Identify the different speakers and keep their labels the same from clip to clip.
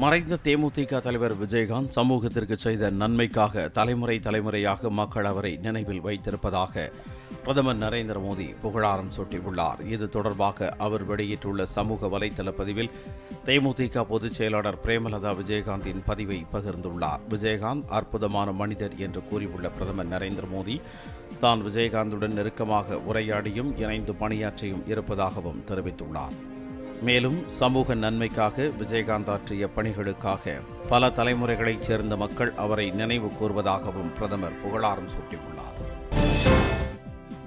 Speaker 1: மறைந்த தேமுதிக தலைவர் விஜயகாந்த் சமூகத்திற்கு செய்த நன்மைக்காக தலைமுறை தலைமுறையாக மக்கள் அவரை நினைவில் வைத்திருப்பதாக பிரதமர் நரேந்திர மோடி புகழாரம் சூட்டியுள்ளார். இது தொடர்பாக அவர் வெளியிட்டுள்ள சமூக வலைதள பதிவில் தேமுதிக பொதுச் செயலாளர் பிரேமலதா விஜயகாந்தின் பதிவை பகிர்ந்துள்ளார். விஜயகாந்த் அற்புதமான மனிதர் என்று கூறியுள்ள பிரதமர் நரேந்திர மோடி தான் விஜயகாந்துடன் நெருக்கமாக உரையாடியும் இணைந்து பணியாற்றியும் இருப்பதாகவும் தெரிவித்துள்ளார். மேலும் சமூக நன்மைக்காக விஜயகாந்த் ஆற்றிய பணிகளுக்காக பல தலைமுறைகளைச் சேர்ந்த மக்கள் அவரை நினைவு கூர்வதாகவும் பிரதமர் புகழாரம் சூட்டியுள்ளார்.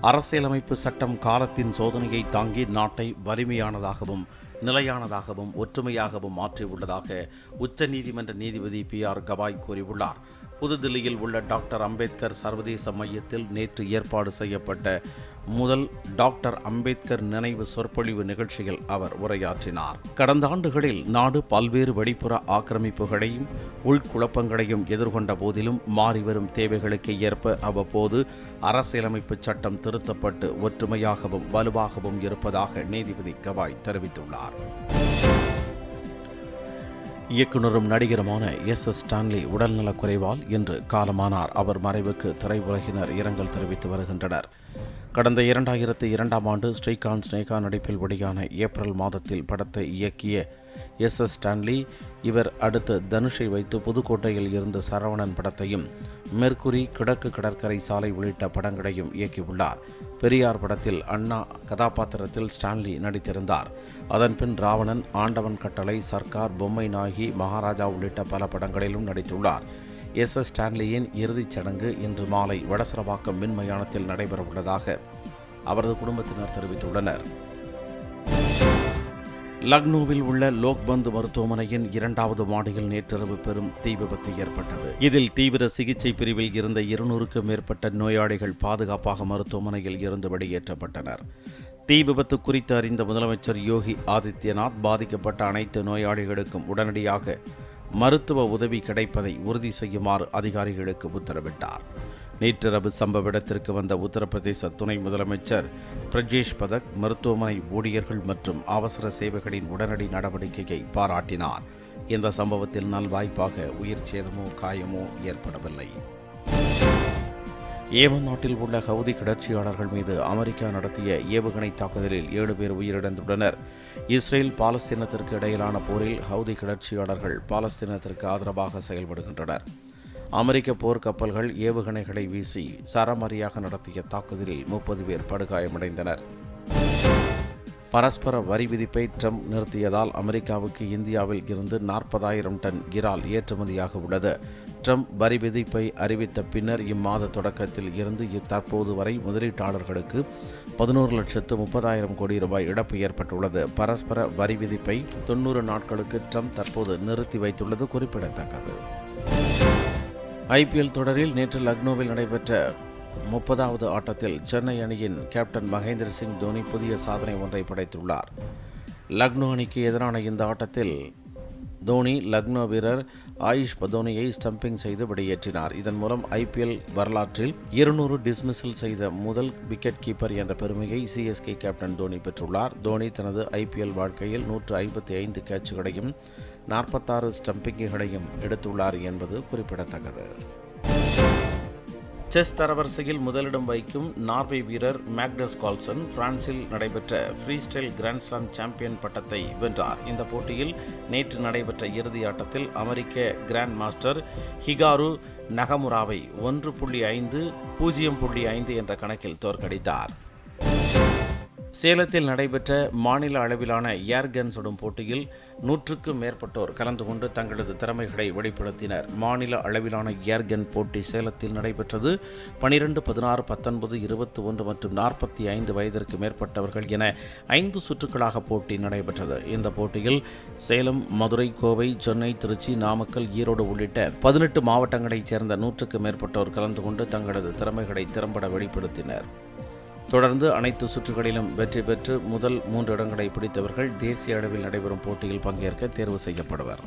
Speaker 1: அரசியலமைப்பு சட்டம் காலத்தின் சோதனையை தாங்கி நாட்டை வலிமையானதாகவும் நிலையானதாகவும் ஒற்றுமையாகவும் மாற்றியுள்ளதாக உச்சநீதிமன்ற நீதிபதி பி ஆர் கவாய் கூறியுள்ளார். புதுதில்லியில் உள்ள டாக்டர் அம்பேத்கர் சர்வதேச மையத்தில் நேற்று ஏற்பாடு செய்யப்பட்ட முதல் டாக்டர் அம்பேத்கர் நினைவு சொற்பொழிவு நிகழ்ச்சியில் அவர் உரையாற்றினார். கடந்த ஆண்டுகளில் நாடு பல்வேறு வெளிப்புற ஆக்கிரமிப்புகளையும் உள்குழப்பங்களையும் எதிர்கொண்ட போதிலும் மாறிவரும் தேவைகளுக்கு ஏற்ப அவ்வப்போது அரசியலமைப்பு சட்டம் திருத்தப்பட்டு ஒற்றுமையாகவும் வலுவாகவும் இருப்பதாக நீதிபதி கவாய் தெரிவித்துள்ளார். இயக்குனரும் நடிகருமான எஸ் எஸ் ஸ்டான்லி உடல்நலக் குறைவால் இன்று காலமானார். அவர் மறைவுக்கு திரையுலகினர் இரங்கல் தெரிவித்து வருகின்றனர். கடந்த இரண்டாயிரத்தி இரண்டாம் ஆண்டு ஸ்ரீகாந்த் ஸ்னேகா நடிப்பில் வெளியான ஏப்ரல் மாதத்தில் படத்தை இயக்கிய எஸ் எஸ் ஸ்டான்லி இவர் அடுத்து தனுஷை வைத்து புதுக்கோட்டையில் இருந்த சரவணன் படத்தையும் மெர்குரி கிழக்கு கடற்கரை சாலை உள்ளிட்ட படங்களையும் இயக்கியுள்ளார். பெரியார் படத்தில் அண்ணா கதாபாத்திரத்தில் ஸ்டான்லி நடித்திருந்தார். அதன்பின் ராவணன் ஆண்டவன் கட்டளை சர்க்கார் பொம்மை நாயகி மகாராஜா உள்ளிட்ட பல படங்களிலும் நடித்துள்ளார். எஸ் எஸ் ஸ்டான்லியின் இறுதிச் சடங்கு இன்று மாலை வடசரவாக்கம் மின்மயானத்தில் நடைபெறவுள்ளதாக அவரது குடும்பத்தினர் தெரிவித்துள்ளனர். லக்னோவில் உள்ள லோக்பந்த் மருத்துவமனையின் இரண்டாவது மாடியில் நேற்றிரவு பெரும் தீ விபத்து ஏற்பட்டது. இதில் தீவிர சிகிச்சை பிரிவில் இருந்த இருநூறுக்கும் மேற்பட்ட நோயாளிகள் பாதுகாப்பாக மருத்துவமனையில் இருந்து வெளியேற்றப்பட்டனர். தீ விபத்து குறித்து அறிந்த முதலமைச்சர் யோகி ஆதித்யநாத் பாதிக்கப்பட்ட அனைத்து நோயாளிகளுக்கும் உடனடியாக மருத்துவ உதவி கிடைப்பதை உறுதி செய்யுமாறு அதிகாரிகளுக்கு உத்தரவிட்டார். நேற்றிரவு சம்பவ இடத்திற்கு வந்த உத்தரப்பிரதேச துணை முதலமைச்சர் பிரஜேஷ் பதக் மருத்துவமனை ஊழியர்கள் மற்றும் அவசர சேவைகளின் உடனடி நடவடிக்கையை பாராட்டினார். இந்த சம்பவத்தில் நல்வாய்ப்பாக உயிர் சேதமோ காயமோ ஏற்படவில்லை. ஏமன் நாட்டில் உள்ள ஹவுதி கிளர்ச்சியாளர்கள் மீது அமெரிக்கா நடத்திய ஏவுகணை தாக்குதலில் ஏழு பேர் உயிரிழந்துள்ளனர். இஸ்ரேல் பாலஸ்தீனத்திற்கு இடையிலான போரில் ஹவுதி கிளர்ச்சியாளர்கள் பாலஸ்தீனத்திற்கு ஆதரவாக செயல்படுகின்றனர். அமெரிக்க போர்க்கப்பல்கள் ஏவுகணைகளை வீசி சரமாரியாக நடத்திய தாக்குதலில் முப்பது பேர் படுகாயமடைந்தனர். பரஸ்பர வரி விதிப்பை ட்ரம்ப் நிறுத்தியதால் அமெரிக்காவுக்கு இந்தியாவில் இருந்து நாற்பதாயிரம் டன் இறால் ஏற்றுமதியாக உள்ளது. ட்ரம்ப் வரி விதிப்பை அறிவித்த பின்னர் இம்மாத தொடக்கத்தில் இருந்து தற்போது வரை முதலீட்டாளர்களுக்கு பதினோரு லட்சத்து முப்பதாயிரம் கோடி ரூபாய் இழப்பு ஏற்பட்டுள்ளது. பரஸ்பர வரி விதிப்பை தொண்ணூறு நாட்களுக்கு ட்ரம்ப் தற்போது நிறுத்தி வைத்துள்ளது குறிப்பிடத்தக்கது. ஐபிஎல் தொடரில் நேற்று லக்னோவில் நடைபெற்ற முப்பதாவது ஆட்டத்தில் சென்னை அணியின் கேப்டன் மகேந்திர சிங் தோனி புதிய சாதனை ஒன்றை படைத்துள்ளார். லக்னோ அணிக்கு எதிரான இந்த ஆட்டத்தில் தோனி லக்னோ வீரர் ஆயுஷ் பதோனியை ஸ்டம்பிங் செய்து வெளியேற்றினார். இதன் மூலம் ஐபிஎல் வரலாற்றில் இருநூறு டிஸ்மிஸில் செய்த முதல் விக்கெட் கீப்பர் என்ற பெருமையை சிஎஸ்கே கேப்டன் தோனி பெற்றுள்ளார். தோனி தனது ஐபிஎல் வாழ்க்கையில் நூற்று ஐம்பத்தி ஐந்து கேட்சுகளையும் நாற்பத்தாறு ஸ்டம்பிங்குகளையும் எடுத்துள்ளார் என்பது குறிப்பிடத்தக்கது. செஸ் தரவரிசையில் முதலிடம் வைக்கும் நார்வே வீரர் மேக்டஸ் கால்சன் பிரான்சில் நடைபெற்ற ஃப்ரீ ஸ்டைல் கிராண்ட்ஸ்லாம் சாம்பியன் பட்டத்தை வென்றார். இந்த போட்டியில் நேற்று நடைபெற்ற இறுதி ஆட்டத்தில் அமெரிக்க கிராண்ட் மாஸ்டர் ஹிகாரு நகமுராவை ஒன்று புள்ளி ஐந்து பூஜ்ஜியம் புள்ளி ஐந்து என்ற கணக்கில் தோற்கடித்தார். சேலத்தில் நடைபெற்ற மாநில அளவிலான ஏர்கன் சுடும் போட்டியில் நூற்றுக்கும் மேற்பட்டோர் கலந்து கொண்டு தங்களது திறமைகளை வெளிப்படுத்தினர். மாநில அளவிலான ஏர்கன் போட்டி சேலத்தில் நடைபெற்றது. பனிரெண்டு பதினாறு பத்தொன்பது இருபத்தி ஒன்று மற்றும் நாற்பத்தி ஐந்து வயதிற்கு மேற்பட்டவர்கள் என ஐந்து சுற்றுக்களாக போட்டி நடைபெற்றது. இந்த போட்டியில் சேலம் மதுரை கோவை சென்னை திருச்சி நாமக்கல் ஈரோடு உள்ளிட்ட பதினெட்டு மாவட்டங்களைச் சேர்ந்த நூற்றுக்கு மேற்பட்டோர் கலந்து கொண்டு தங்களது திறமைகளை திறம்பட வெளிப்படுத்தினர். தொடர்ந்து அனைத்து சுற்றுகளிலும் வெற்றி பெற்று முதல் மூன்று இடங்களை பிடித்தவர்கள் தேசிய அளவில் நடைபெறும் போட்டியில் பங்கேற்க தேர்வு செய்யப்படுவர்.